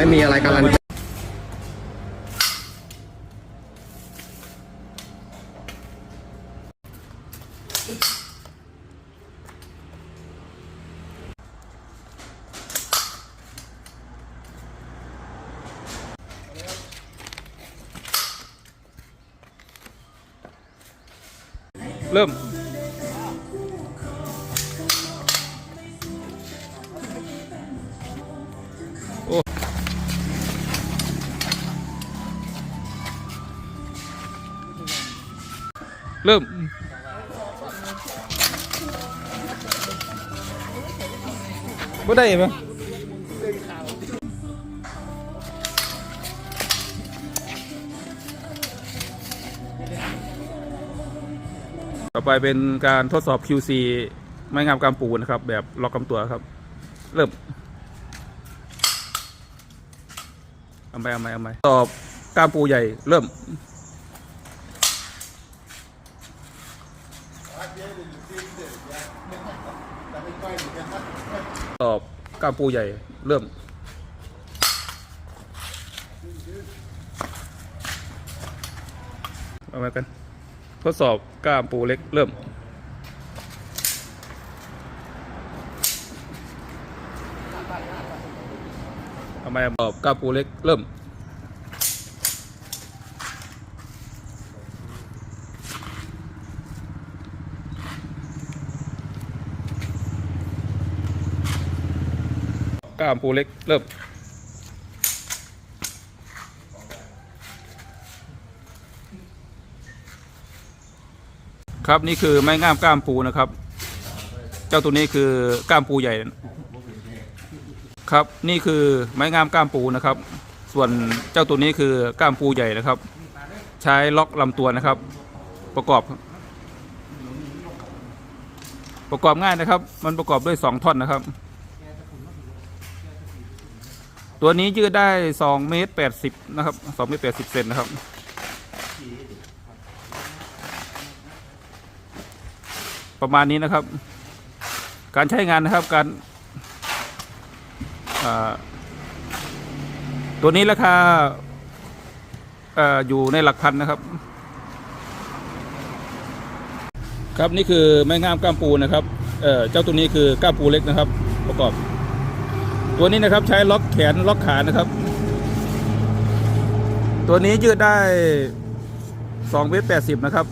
ไม่มีอะไรการันตีเริ่ม เริ่มบ่ได้ปะต่อไปเป็นการทดสอบ QC ไม้งามกำปูนะครับ แบบล็อกกำตัวครับ เริ่มเอาไปเอาไปเอาไปตอบกามปูใหญ่เริ่ม ตอบก้ามปูใหญ่เริ่ม เอามากัน ทดสอบก้ามปูเล็กเริ่มเอามาตอบก้ามปูเล็กเริ่ม กล้ามปูเล็กเริ่มครับนี่คือไม้งามกล้ามปูนะครับ เจ้าตัวนี้คือกล้ามปูใหญ่ ครับนี่คือไม้งามกล้ามปูนะครับ ส่วนเจ้าตัวนี้คือกล้ามปูใหญ่นะครับ ใช้ล็อกลำตัวนะครับ ประกอบ ประกอบง่ายนะครับ มันประกอบด้วยสองท่อนนะครับ ตัวนี้ยืดได้สองเมตรแปดสิบนะครับสองเมตรแปดสิบเซนนะครับ ประมาณนี้นะครับ การใช้งานนะครับการตัวนี้ราคาออยู่ในหลักพันนะครับ ครับนี่คือไม้งามก้ามปูนะครับเเจ้าตัวนี้คือก้ามปูเล็กนะครับ ประกอบ ตัวนี้นะครับใช้ล็อกแขนล็อกขานะครับ ตัวนี้ยืดได้สองเมตรแปดสิบนะครับ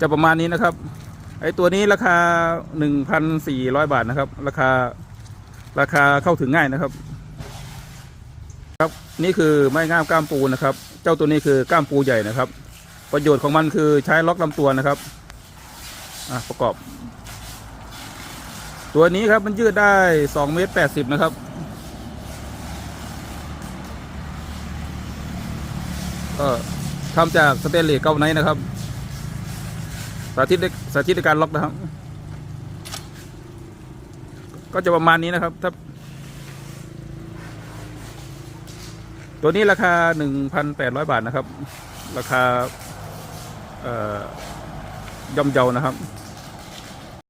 จะประมาณนี้นะครับ ไอตัวนี้ราคา 1,400 บาทนะครับ ราคาราคาเข้าถึงง่ายนะครับ ครับ นี่คือไม้งามก้ามปูนะครับ เจ้าตัวนี้คือก้ามปูใหญ่นะครับ ประโยชน์ของมันคือใช้ล็อกลำตัวนะครับอะประกอบ ตัวนี้ครับมันยืดได้2เมตร80 นะครับเออทำจากสเตนเลสเกาไนนะครับ สาธิตสาธิตในการล็อกนะครับ ก็จะประมาณนี้นะครับถ้าตัวนี้ราคา 1,800 บาทนะครับ ราคา ย่อมเยานะครับ